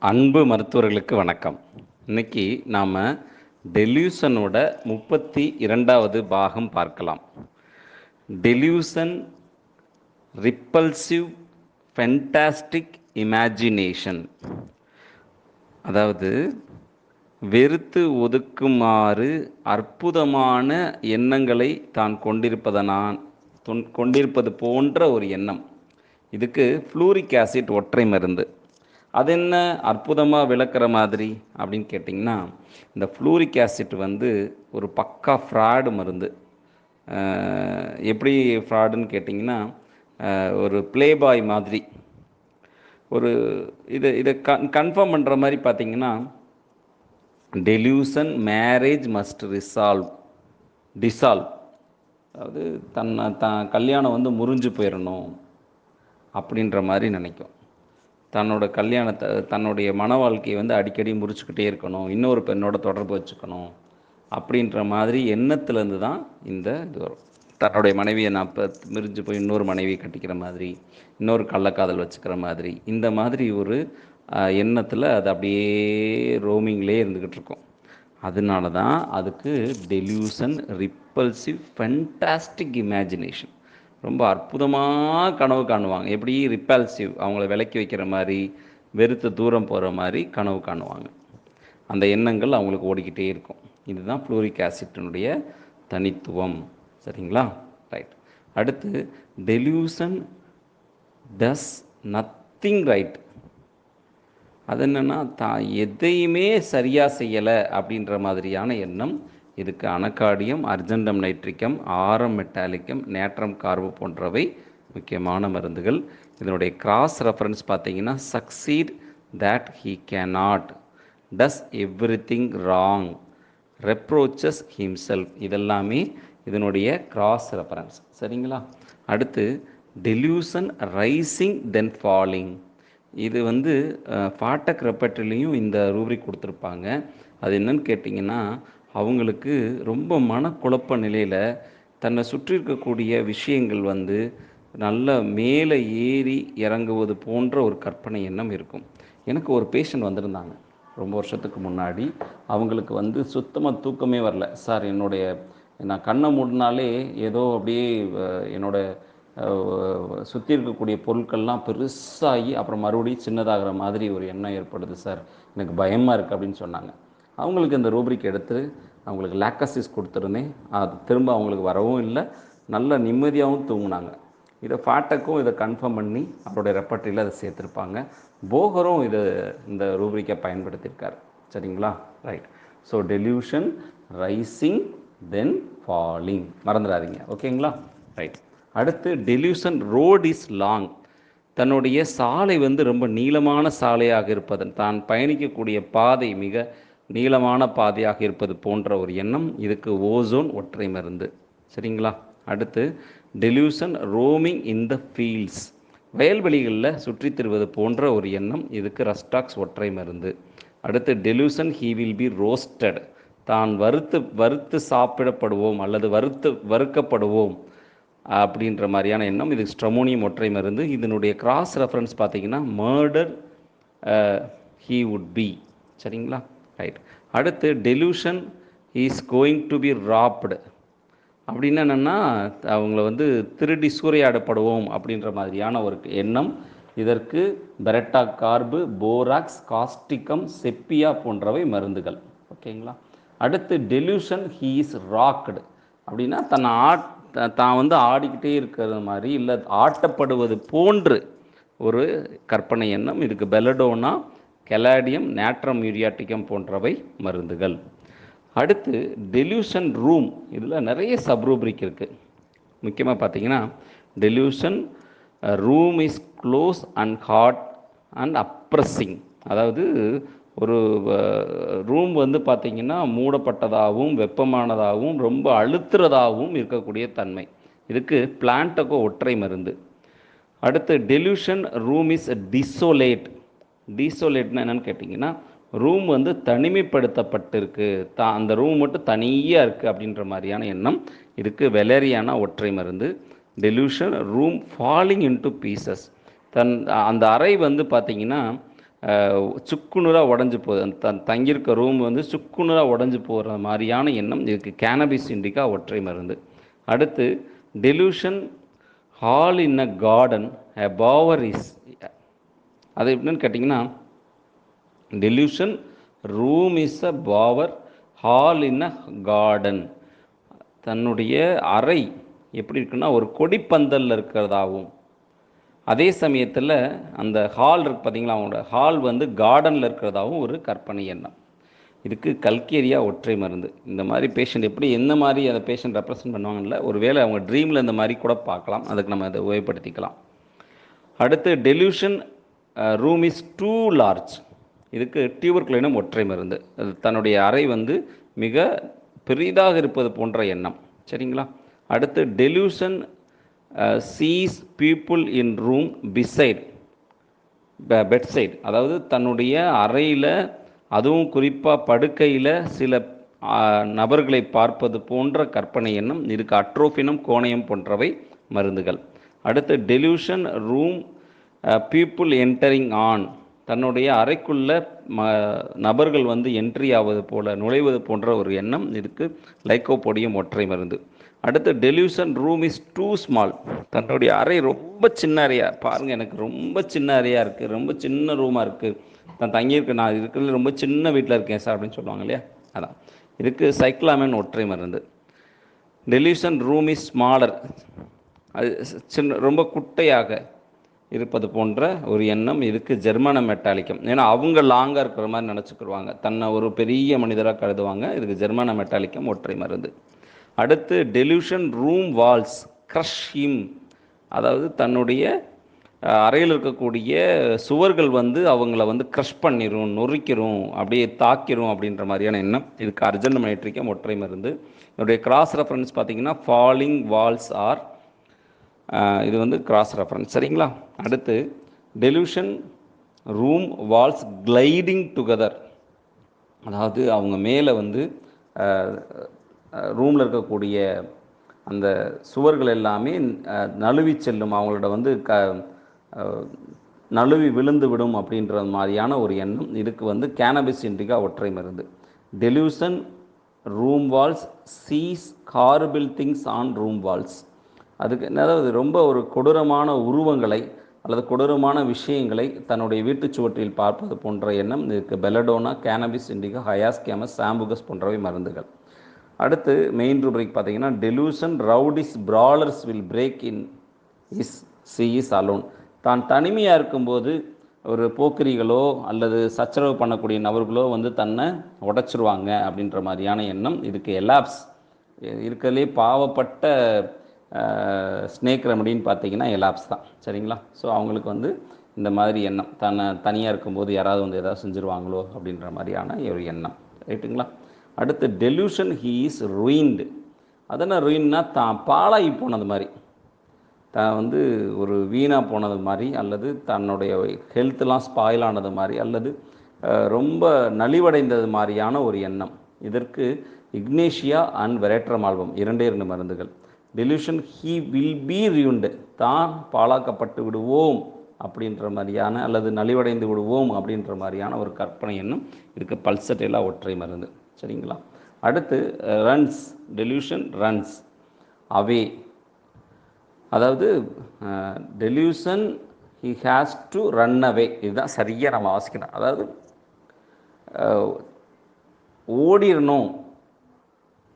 அன்பு மருத்துவர்களுக்கு வணக்கம். இன்னைக்கு நாம் டெலியூசனோட முப்பத்தி இரண்டாவது பாகம் பார்க்கலாம். டெலியூசன் ரிப்பல்சிவ் ஃபென்டாஸ்டிக் இமேஜினேஷன் அதாவது வெறுத்து ஒதுக்குமாறு அற்புதமான எண்ணங்களை தான் கொண்டிருப்பதனான் தொன்- கொண்டிருப்பது போன்ற ஒரு எண்ணம். இதுக்கு ஃப்ளூரிக் ஆசிட் ஒற்றை மருந்து. அது என்ன அற்புதமாக விளக்குற மாதிரி அப்படின்னு கேட்டிங்கன்னா இந்த ஃப்ளூரிக் ஆசிட் வந்து ஒரு பக்கா ஃப்ராடு மருந்து. எப்படி ஃப்ராடுன்னு கேட்டிங்கன்னா ஒரு ஒரு ப்ளேபாய் மாதிரி. ஒரு இது இதை கன் கன்ஃபார்ம் பண்ணுற மாதிரி பார்த்தீங்கன்னா delusion marriage must resolve dissolve அதாவது தன்னை தான் கல்யாணம் வந்து முறிஞ்சு போயிடணும் அப்படின்ற மாதிரி நினைக்கும். தன்னோட கல்யாணத்தை தன்னுடைய மன வாழ்க்கையை வந்து அடிக்கடி முறிச்சுக்கிட்டே இருக்கணும். இன்னொரு பெண்ணோட தொடர்பு வச்சுக்கணும். அப்படின்ற மாதிரி எண்ணத்துலேருந்து தான் இந்த இது வரும். தன்னுடைய மனைவியை நான் இப்போ மிரிஞ்சு போய் இன்னொரு மனைவியை கட்டிக்கிற மாதிரி இன்னொரு கள்ளக்காதல் வச்சுக்கிற மாதிரி இந்த மாதிரி ஒரு எண்ணத்தில் அது அப்படியே ரோமிங்லேயே இருந்துக்கிட்டு இருக்கும். அதனால தான் அதுக்கு டெலியூசன் ரிப்பல்சிவ் ஃபென்டாஸ்டிக் இமேஜினேஷன் ரொம்ப அற்புதமாக கனவு காணுவாங்க. எப்படி ரிப்பல்சிவ் அவங்கள விலக்கி வைக்கிற மாதிரி வெறுத்து தூரம் போகிற மாதிரி கனவு காணுவாங்க. அந்த எண்ணங்கள் அவங்களுக்கு ஓடிக்கிட்டே இருக்கும். இதுதான் ஃப்ளூரிக் ஆசிட்டினுடைய தனித்துவம். சரிங்களா? ரைட் அடுத்து டெலியூசன் டஸ் நத்திங் ரைட் அது என்னென்னா தான் எதையுமே சரியாக செய்யலை அப்படின்ற மாதிரியான எண்ணம் இதுக்கு அனக்காடியம் அர்ஜென்டம் நைட்ரிக்கம் ஆரம் மெட்டாலிக்கம் நேட்ரம் கார்பு போன்றவை முக்கியமான மருந்துகள். இதனுடைய கிராஸ் ரெஃபரன்ஸ் பார்த்தீங்கன்னா succeed that he cannot does everything wrong reproaches himself இதெல்லாமே இதனுடைய கிராஸ் ரெஃபரன்ஸ் சரிங்களா? அடுத்து டெலியூசன் ரைசிங் தென் ஃபாலிங் இது வந்து ஃபாட்டக் ரெப்பர்ட்ரிலையும் இந்த ரூபரி கொடுத்துருப்பாங்க. அது என்னன்னு கேட்டிங்கன்னா அவங்களுக்கு ரொம்ப மனக்குழப்ப நிலையில் தன்னை சுற்றி இருக்கக்கூடிய விஷயங்கள் வந்து நல்ல மேலே ஏறி இறங்குவது போன்ற ஒரு கற்பனை எண்ணம் இருக்கும். எனக்கு ஒரு பேஷண்ட் வந்திருந்தாங்க. ரொம்ப வருஷத்துக்கு முன்னாடி. அவங்களுக்கு வந்து சுத்தமாக தூக்கமே வரல. சார் என்னுடைய நான் கண்ணை மூடினாலே ஏதோ அப்படியே என்னோடய என்னோட சுற்றி இருக்கக்கூடிய பொருட்கள்லாம் பெருசாகி அப்புறம் மறுபடியும் சின்னதாகிற மாதிரி ஒரு எண்ணம் ஏற்படுது சார். எனக்கு பயமாக இருக்குது அப்படின்னு சொன்னாங்க. அவங்களுக்கு இந்த ரூப்ரிக் எடுத்து அவங்களுக்கு லேக்கசிஸ் கொடுத்துருந்தேன் அது திரும்ப அவங்களுக்கு வரவும் இல்லை. நல்ல நிம்மதியாகவும் தூங்கினாங்க. இதை ஃபாட்டக்கும் இதை கன்ஃபார்ம் பண்ணி அவருடைய ரெப்பர்ட்டியில் அதை சேர்த்துருப்பாங்க. போகரும் இது இந்த ரூப்ரிக்கை பயன்படுத்தியிருக்கார். சரிங்களா? Right so delusion rising then falling மறந்துடாதீங்க. ஓகேங்களா? ரைட் அடுத்து டெலியூஷன் ரோட் இஸ் லாங் தன்னுடைய சாலை வந்து ரொம்ப நீளமான சாலையாக இருப்பதன் தான் பயணிக்கக்கூடிய பாதை மிக நீளமான பாதையாக இருப்பது போன்ற ஒரு எண்ணம் இதுக்கு ஓசோன் ஒற்றை மருந்து. சரிங்களா? அடுத்து delusion roaming in the fields வயல்வெளிகளில் சுற்றித் திருவது போன்ற ஒரு எண்ணம் இதுக்கு ரஸ்டாக்ஸ் ஒற்றை மருந்து. அடுத்து delusion he will be roasted தான் வறுத்து வறுத்து சாப்பிடப்படுவோம் அல்லது வறுத்து வறுக்கப்படுவோம் அப்படின்ற மாதிரியான எண்ணம் இது ஸ்ட்ரமோனியம் ஒற்றை மருந்து. இதனுடைய கிராஸ் ரெஃபரன்ஸ் பார்த்தீங்கன்னா மர்டர் ஹீ வுட் பி சரிங்களா? ரைட் அடுத்து delusion is going to be raped அப்படின்னு என்னென்னா அவங்கள வந்து திருடி சூறையாடப்படுவோம் அப்படின்ற மாதிரியான ஒரு எண்ணம். இதற்கு பெரட்டா கார்பு போராக்ஸ் காஸ்டிகம் செப்பியா போன்றவை மருந்துகள். ஓகேங்களா அடுத்து டெலியூஷன் ஹீ இஸ் ராக்டு அப்படின்னா தன்னை ஆட் தான் வந்து ஆடிக்கிட்டே இருக்கிற மாதிரி இல்லை ஆட்டப்படுவது போன்று ஒரு கற்பனை எண்ணம். இதுக்கு பெலடோனா கெலாடியம் நேட்ரம் யூரியாட்டிக்கம் போன்றவை மருந்துகள். அடுத்து டெலியூஷன் ரூம் இதில் நிறைய சப்ரூப்ரிக் இருக்குது முக்கியமாக பார்த்தீங்கன்னா delusion room is close and hot and oppressing அதாவது ஒரு uh, ரூம் வந்து பார்த்திங்கன்னா மூடப்பட்டதாகவும் வெப்பமானதாகவும் ரொம்ப அழுத்துறதாகவும் இருக்கக்கூடிய தன்மை. இதுக்கு பிளான்டகோ ஒற்றை மருந்து. அடுத்து டெலியூஷன் ரூம் இஸ் டிசோலேட் டீசோலேட்னா என்னென்னு கேட்டிங்கன்னா ரூம் வந்து தனிமைப்படுத்தப்பட்டிருக்கு. தா அந்த ரூம் மட்டும் தனியாக இருக்குது அப்படின்ற மாதிரியான எண்ணம் இதுக்கு வெலேரியானா ஒற்றை மருந்து. Delusion room falling into pieces தன் அந்த அறை வந்து பார்த்திங்கன்னா சுக்குநூறாக உடஞ்சி போகுது அந்த தன் தங்கியிருக்க ரூம் வந்து சுக்குநூறாக உடஞ்சி போகிற மாதிரியான எண்ணம் இதுக்கு கேனபிஸ் இண்டிகா ஒற்றை மருந்து. அடுத்து delusion hall in a garden a bower is அது எப்படின்னு கேட்டிங்கன்னா delusion room is a bower hall in a garden தன்னுடைய அறை எப்படி இருக்குன்னா ஒரு கொடிப்பந்தலில் இருக்கிறதாகவும் அதே சமயத்தில் அந்த ஹால் இருக்கு பார்த்தீங்களா அவங்களோட ஹால் வந்து கார்டனில் இருக்கிறதாகவும் ஒரு கற்பனை எண்ணம். இதுக்கு கல்கேரியா ஒற்றை மருந்து. இந்த மாதிரி பேஷண்ட் எப்படி எந்த மாதிரி அந்த பேஷண்ட் ரெப்ரசன்ட் பண்ணுவாங்கல்ல ஒருவேளை அவங்க ட்ரீமில் இந்த மாதிரி கூட பார்க்கலாம். அதுக்கு நம்ம அதை உபயோகப்படுத்திக்கலாம். அடுத்து delusion room is too large இதுக்கு டியூபர்குலினம் ஒற்றை மருந்து. அது தன்னுடைய அறை வந்து மிக பெரிதாக இருப்பது போன்ற எண்ணம். சரிங்களா? அடுத்து delusion sees people in room beside bed side அதாவது தன்னுடைய அறையில் அதுவும் குறிப்பாக படுக்கையில் சில நபர்களை பார்ப்பது போன்ற கற்பனை எண்ணம் இதுக்கு அட்ரோஃபினம் கோணயம் போன்றவை மருந்துகள். அடுத்து delusion room people entering on தன்னுடைய அறைக்குள்ள ம நபர்கள் வந்து என்ட்ரி ஆவது போல நுழைவது போன்ற ஒரு எண்ணம் இதுக்கு லைக்கோபோடியம் ஒற்றை மருந்து. அடுத்து delusion room is too small தன்னுடைய அறை ரொம்ப சின்ன அறையாக பாருங்கள் எனக்கு ரொம்ப சின்ன அறையாக இருக்குது ரொம்ப சின்ன ரூமாக இருக்குது நான் தங்கியிருக்க நான் இருக்கிறது ரொம்ப சின்ன வீட்டில் இருக்கேன் சார் அப்படின்னு சொல்லுவாங்க இல்லையா? அதான். இதுக்கு சைக்ளாமன் ஒற்றை மருந்து. டெலியூஷன் ரூம் இஸ் ஸ்மாலர் அது சின்ன ரொம்ப குட்டையாக இருப்பது போன்ற ஒரு எண்ணம் இதுக்கு ஜெர்மன மெட்டாலிக்கம். ஏன்னா அவங்க லாங்காக இருக்கிற மாதிரி நினச்சிக்கிடுவாங்க தன்னை ஒரு பெரிய மனிதராக கருதுவாங்க. இதுக்கு ஜெர்மன மெட்டாலிக்கம் ஒற்றை மருந்து. அடுத்து delusion room walls crush him அதாவது தன்னுடைய அறையில் இருக்கக்கூடிய சுவர்கள் வந்து அவங்கள வந்து க்ரஷ் பண்ணிடும் நொறுக்கிரும் அப்படியே தாக்கிரும் அப்படின்ற மாதிரியான எண்ணம். இதுக்கு அர்ஜென்ட் மைட்ரிக்கம் ஒற்றை மருந்து. இதனுடைய கிராஸ் ரெஃபரன்ஸ் பார்த்தீங்கன்னா ஃபாலிங் வால்ஸ் ஆர் இது வந்து கிராஸ் ரெஃபரன்ஸ் சரிங்களா? அடுத்து delusion room walls gliding together அதாவது அவங்க மேலே வந்து ரூமில் இருக்கக்கூடிய அந்த சுவர்கள் எல்லாமே நழுவி செல்லும். அவங்களோட வந்து க நழுவி விழுந்து விடும் அப்படின்ற மாதிரியான ஒரு எண்ணம். இதுக்கு வந்து கேனபிஸ் இண்டிகா ஒற்றை மருந்து. Delusion room walls sees horrible things on room walls அதுக்கு அதாவது ரொம்ப ஒரு கொடூரமான உருவங்களை அல்லது கொடூரமான விஷயங்களை தன்னுடைய வீட்டுச் சுவற்றில் பார்ப்பது போன்ற எண்ணம் இதுக்கு belladonna cannabis indica hyoscyamus sambucus போன்றவை மருந்துகள். அடுத்து மெயின் ரூபிரிக் பார்த்தீங்கன்னா delusion rowdies brawlers will break in is she is alone தான் தனிமையாக இருக்கும்போது ஒரு போக்கிரிகளோ அல்லது சச்சரவு பண்ணக்கூடிய நபர்களோ வந்து தன்னை உடைச்சிருவாங்க அப்படின்ற மாதிரியான எண்ணம் இதுக்கு எலாப்ஸ் இருக்கிறதுலே பாவப்பட்ட ஸ்னேக் ரெமடின்னு பார்த்தீங்கன்னா எலாப்ஸ் தான். சரிங்களா? ஸோ அவங்களுக்கு வந்து இந்த மாதிரி எண்ணம். தன்னை தனியாக இருக்கும்போது யாராவது வந்து எதாவது செஞ்சுருவாங்களோ அப்படின்ற மாதிரியான ஒரு எண்ணம். ரைட்டுங்களா? அடுத்து டெலியூஷன் ஹீ இஸ் ருயின்டு அதென்ன ருயின்னா தான் பாழாகி போனது மாதிரி. தான் வந்து ஒரு வீணாக போனது மாதிரி அல்லது தன்னுடைய ஹெல்த்லாம் ஸ்பாயில் ஆனது மாதிரி அல்லது ரொம்ப நலிவடைந்தது மாதிரியான ஒரு எண்ணம். இதற்கு இக்னேஷியா அண்ட் வெரேட்ரம் ஆல்பம். இரண்டே இரண்டு மருந்துகள். Delusion he will be ruined தான் பாழாக்கப்பட்டு விடுவோம் அப்படின்ற மாதிரியான அல்லது நலிவடைந்து விடுவோம் அப்படின்ற மாதிரியான ஒரு கற்பனை எண்ணம் இருக்க பல்சட்டெல்லாம் ஒற்றை மருந்து. சரிங்களா? அடுத்து ரன்ஸ் டெலியூஷன் ரன்ஸ் அவே அதாவது delusion he has to run away இதுதான் சரியாக நம்ம வாசிக்கணும். அதாவது ஓடிடணும்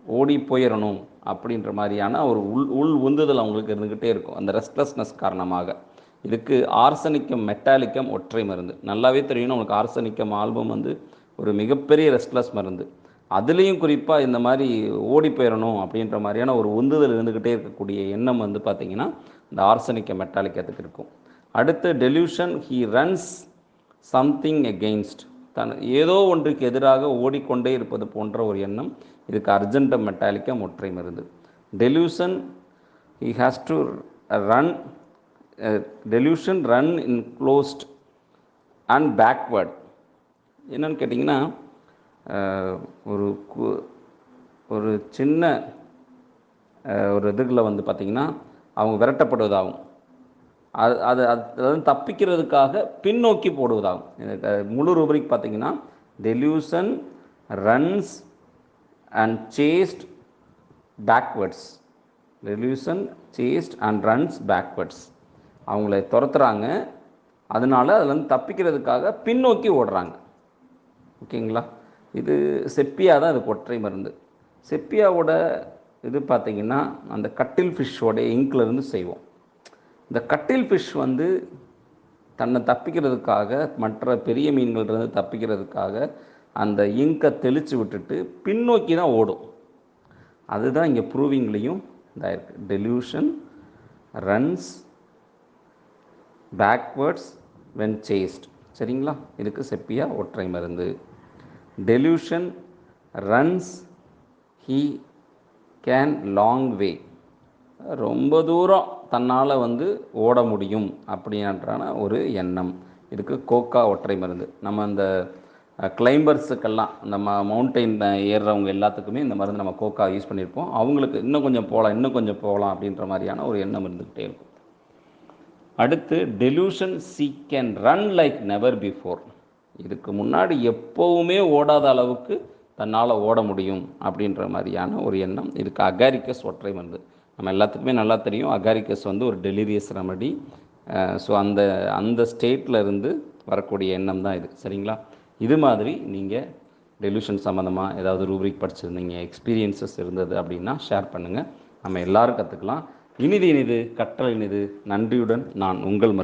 ஓடி போயிடணும் அப்படின்ற மாதிரியான ஒரு உள் உள் உந்துதல் அவங்களுக்கு இருந்துக்கிட்டே இருக்கும். அந்த ரெஸ்ட்லெஸ்னஸ் காரணமாக. இதுக்கு ஆர்சனிக்கம் மெட்டாலிக்கம் ஒற்றை மருந்து. நல்லாவே தெரியும் உங்களுக்கு ஆர்சனிக்கம் ஆல்பம் வந்து ஒரு மிகப்பெரிய ரெஸ்ட்லெஸ் மருந்து. அதுலேயும் குறிப்பாக இந்த மாதிரி ஓடி போயிடணும் அப்படின்ற மாதிரியான ஒரு உந்துதல் இருந்துக்கிட்டே இருக்கக்கூடிய எண்ணம் வந்து பார்த்திங்கன்னா இந்த ஆர்சனிக்க மெட்டாலிக்கத்துக்கு இருக்கும். அடுத்து delusion he runs something against தன் ஏதோ ஒன்றுக்கு எதிராக ஓடிக்கொண்டே இருப்பது போன்ற ஒரு எண்ணம். இதுக்கு அர்ஜென்ட மெட்டாலிக்கா முற்றை மருந்து delusion he has to run delusion run in closed and backward என்னன்னு கேட்டிங்கன்னா ஒரு கு- ஒரு சின்ன ஒரு இதுகளில் வந்து பார்த்திங்கன்னா அவங்க விரட்டப்படுவதாகும். அது அது அது தப்பிக்கிறதுக்காக பின்னோக்கி போடுவதாகும். முழு ரூபரிக் பார்த்தீங்கன்னா delusion runs and chased backwards delusion chased and runs backwards அவங்கள துரத்துறாங்க. அதனால அதுலேருந்து தப்பிக்கிறதுக்காக பின்னோக்கி ஓடுறாங்க. ஓகேங்களா? இது செப்பியா தான் இது ஒற்றை மருந்து. செப்பியாவோட இது பார்த்தீங்கன்னா அந்த கட்டில் ஃபிஷ்ஷோட இருந்து செய்வோம். இந்த கட்டில் ஃபிஷ் வந்து தன்னை தப்பிக்கிறதுக்காக மற்ற பெரிய மீன்கள்லேருந்து தப்பிக்கிறதுக்காக அந்த இங்கை தெளித்து விட்டுட்டு பின்னோக்கி தான் ஓடும். அதுதான் இங்கே ப்ரூவிங்லேயும் இதாயிருக்கு delusion runs backwards when chased சரிங்களா? இதுக்கு செப்பியா? ஒற்றை மருந்து. Delusion runs he can long way ரொம்ப தூரம் தன்னால் வந்து ஓட முடியும் அப்படின்றான ஒரு எண்ணம். இதுக்கு கோக்கா ஒற்றை மருந்து. நம்ம அந்த கிளைம்பர்ஸுக்கெல்லாம் இந்த ம மவுண்டெயின் ஏறுறவங்க எல்லாத்துக்குமே இந்த மருந்து நம்ம கோக்கா யூஸ் பண்ணியிருப்போம். அவங்களுக்கு இன்னும் கொஞ்சம் போகலாம் இன்னும் கொஞ்சம் போகலாம் அப்படின்ற மாதிரியான ஒரு எண்ணம் இருந்துக்கிட்டே இருக்கும். அடுத்து delusion she can run like never before இதுக்கு முன்னாடி எப்போவுமே ஓடாத அளவுக்கு தன்னால் ஓட முடியும் அப்படின்ற மாதிரியான ஒரு எண்ணம். இதுக்கு அகாரிக்கஸ் ஒற்றை மருந்து. நம்ம எல்லாத்துக்குமே நல்லா தெரியும் அகாரிக்கஸ் வந்து ஒரு டெலிரியஸ் ரெமடி ஸோ அந்த அந்த ஸ்டேட்டில் இருந்து வரக்கூடிய எண்ணம் தான் இது. சரிங்களா? இது மாதிரி நீங்கள் டெலியூஷன் சம்மந்தமாக ஏதாவது ரூப்ரிக் படிச்சிருந்தீங்க எக்ஸ்பீரியன்சஸ் இருந்தது அப்படின்னா ஷேர் பண்ணுங்கள் நம்ம எல்லாரும் கற்றுக்கலாம் இனிது இனிது கற்றல் இனிது. நன்றியுடன் நான் உங்கள்